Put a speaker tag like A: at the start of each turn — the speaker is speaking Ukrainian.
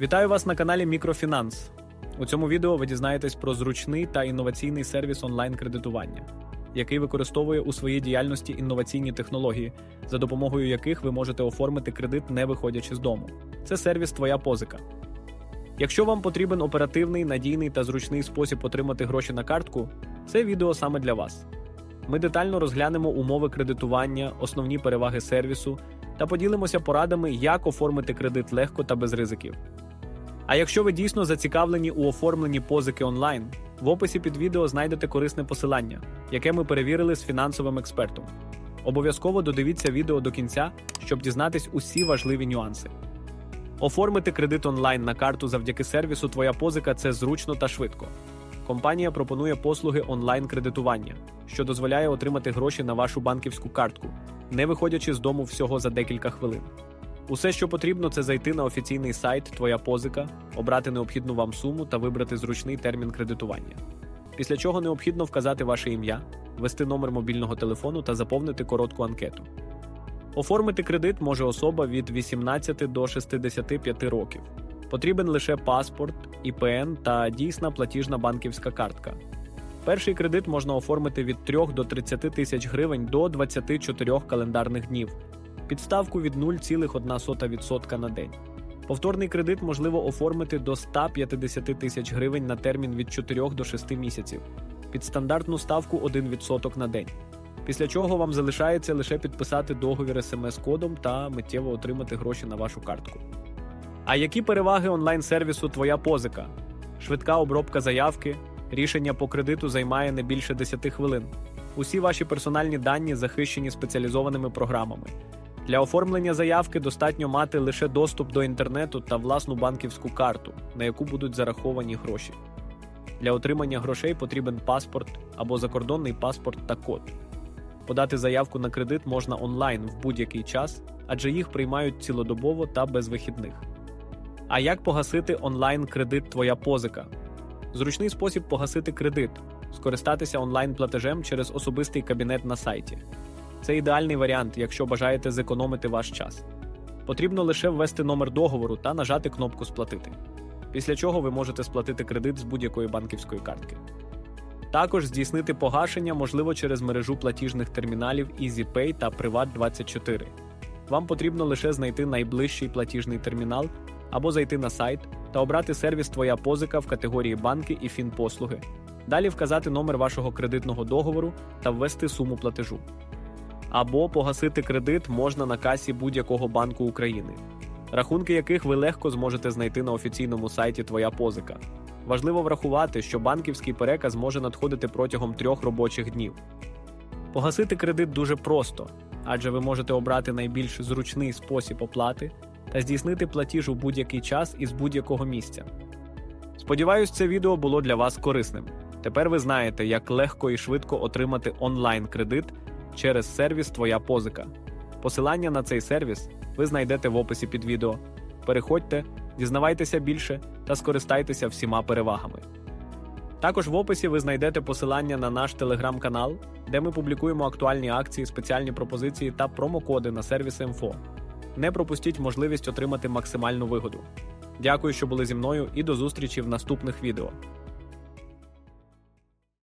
A: Вітаю вас на каналі Мікрофінанс. У цьому відео ви дізнаєтесь про зручний та інноваційний сервіс онлайн-кредитування, який використовує у своїй діяльності інноваційні технології, за допомогою яких ви можете оформити кредит, не виходячи з дому. Це сервіс Твоя позика. Якщо вам потрібен оперативний, надійний та зручний спосіб отримати гроші на картку, це відео саме для вас. Ми детально розглянемо умови кредитування, основні переваги сервісу та поділимося порадами, як оформити кредит легко та без ризиків. А якщо ви дійсно зацікавлені у оформленні позики онлайн, в описі під відео знайдете корисне посилання, яке ми перевірили з фінансовим експертом. Обов'язково додивіться відео до кінця, щоб дізнатись усі важливі нюанси. Оформити кредит онлайн на карту завдяки сервісу Твоя позика це зручно та швидко. Компанія пропонує послуги онлайн-кредитування, що дозволяє отримати гроші на вашу банківську картку, не виходячи з дому всього за декілька хвилин. Усе, що потрібно, це зайти на офіційний сайт Твоя позика, обрати необхідну вам суму та вибрати зручний термін кредитування. Після чого необхідно вказати ваше ім'я, ввести номер мобільного телефону та заповнити коротку анкету. Оформити кредит може особа від 18 до 65 років. Потрібен лише паспорт, ІПН та дійсна платіжна банківська картка. Перший кредит можна оформити від 3 до 30 тисяч гривень до 24 календарних днів, підставку від 0,1% на день. Повторний кредит можливо оформити до 150 тисяч гривень на термін від 4 до 6 місяців, під стандартну ставку 1% на день. Після чого вам залишається лише підписати договір смс-кодом та миттєво отримати гроші на вашу картку. А які переваги онлайн-сервісу Твоя позика? Швидка обробка заявки, рішення по кредиту займає не більше 10 хвилин. Усі ваші персональні дані захищені спеціалізованими програмами. Для оформлення заявки достатньо мати лише доступ до інтернету та власну банківську карту, на яку будуть зараховані гроші. Для отримання грошей потрібен паспорт або закордонний паспорт та код. Подати заявку на кредит можна онлайн в будь-який час, адже їх приймають цілодобово та без вихідних. А як погасити онлайн кредит Твоя позика? Зручний спосіб погасити кредит скористатися онлайн платежем через особистий кабінет на сайті. Це ідеальний варіант, якщо бажаєте зекономити ваш час. Потрібно лише ввести номер договору та нажати кнопку Сплатити. Після чого ви можете сплатити кредит з будь-якої банківської картки. Також здійснити погашення можливо через мережу платіжних терміналів EasyPay та Privat24. Вам потрібно лише знайти найближчий платіжний термінал або зайти на сайт та обрати сервіс Твоя позика в категорії банки і фінпослуги. Далі вказати номер вашого кредитного договору та ввести суму платежу. Або погасити кредит можна на касі будь-якого банку України, рахунки яких ви легко зможете знайти на офіційному сайті Твоя позика. Важливо врахувати, що банківський переказ може надходити протягом трьох робочих днів. Погасити кредит дуже просто, адже ви можете обрати найбільш зручний спосіб оплати та здійснити платіж у будь-який час із будь-якого місця. Сподіваюсь, це відео було для вас корисним. Тепер ви знаєте, як легко і швидко отримати онлайн-кредит через сервіс Твоя позика. Посилання на цей сервіс ви знайдете в описі під відео. Переходьте, дізнавайтеся більше та скористайтеся всіма перевагами. Також в описі ви знайдете посилання на наш телеграм-канал, де ми публікуємо актуальні акції, спеціальні пропозиції та промокоди на сервіс МФО. Не пропустіть можливість отримати максимальну вигоду. Дякую, що були зі мною, і до зустрічі в наступних відео.